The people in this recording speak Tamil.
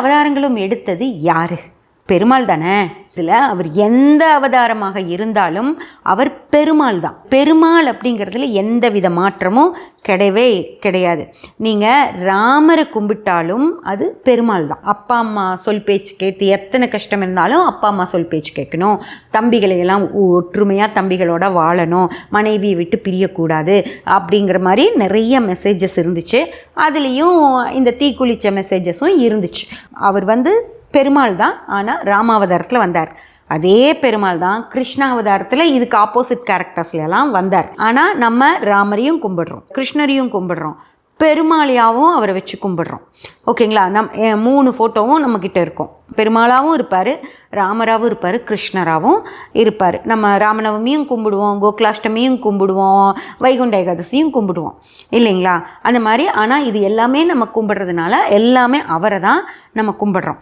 அவதாரங்களும் எடுத்தது யாரு? பெருமாள் தானே? இதில் அவர் எந்த அவதாரமாக இருந்தாலும் அவர் பெருமாள் தான். பெருமாள் அப்படிங்கிறதுல எந்த வித மாற்றமும் கிடையவே கிடையாது. நீங்கள் ராமரை கும்பிட்டாலும் அது பெருமாள் தான். அப்பா அம்மா சொல் பேச்சு கேட்டு எத்தனை கஷ்டம் இருந்தாலும் அப்பா அம்மா சொல் பேச்சு கேட்கணும். தம்பிகளை எல்லாம் ஒற்றுமையாக தம்பிகளோட வாழணும். மனைவியை விட்டு பிரியக்கூடாது அப்படிங்கிற மாதிரி நிறைய மெசேஜஸ் இருந்துச்சு. அதுலேயும் இந்த தீக்குளிச்ச மெசேஜஸும் இருந்துச்சு. அவர் வந்து பெருமாள் தான். ஆனால் ராமாவதாரத்தில் வந்தார். அதே பெருமாள் தான் கிருஷ்ணாவதாரத்தில் இதுக்கு ஆப்போசிட் கேரக்டர்ஸ்லாம் வந்தார். ஆனால் நம்ம ராமரையும் கும்பிடுறோம். கிருஷ்ணரையும் கும்பிடுறோம். பெருமாளையாகவும் அவரை வச்சு கும்பிடுறோம். ஓகேங்களா? நம் மூணு ஃபோட்டோவும் நம்மக்கிட்ட இருக்கும். பெருமாளாகவும் இருப்பார் ராமராகவும் இருப்பார் கிருஷ்ணராகவும் இருப்பார். நம்ம ராமநவமியும் கும்பிடுவோம் கோகுலாஷ்டமியும் கும்பிடுவோம் வைகுண்ட ஏகாதசியும் கும்பிடுவோம். இல்லைங்களா? அந்த மாதிரி. ஆனால் இது எல்லாமே நம்ம கும்பிடுறதுனால எல்லாமே அவரை தான் நம்ம கும்பிடுறோம்.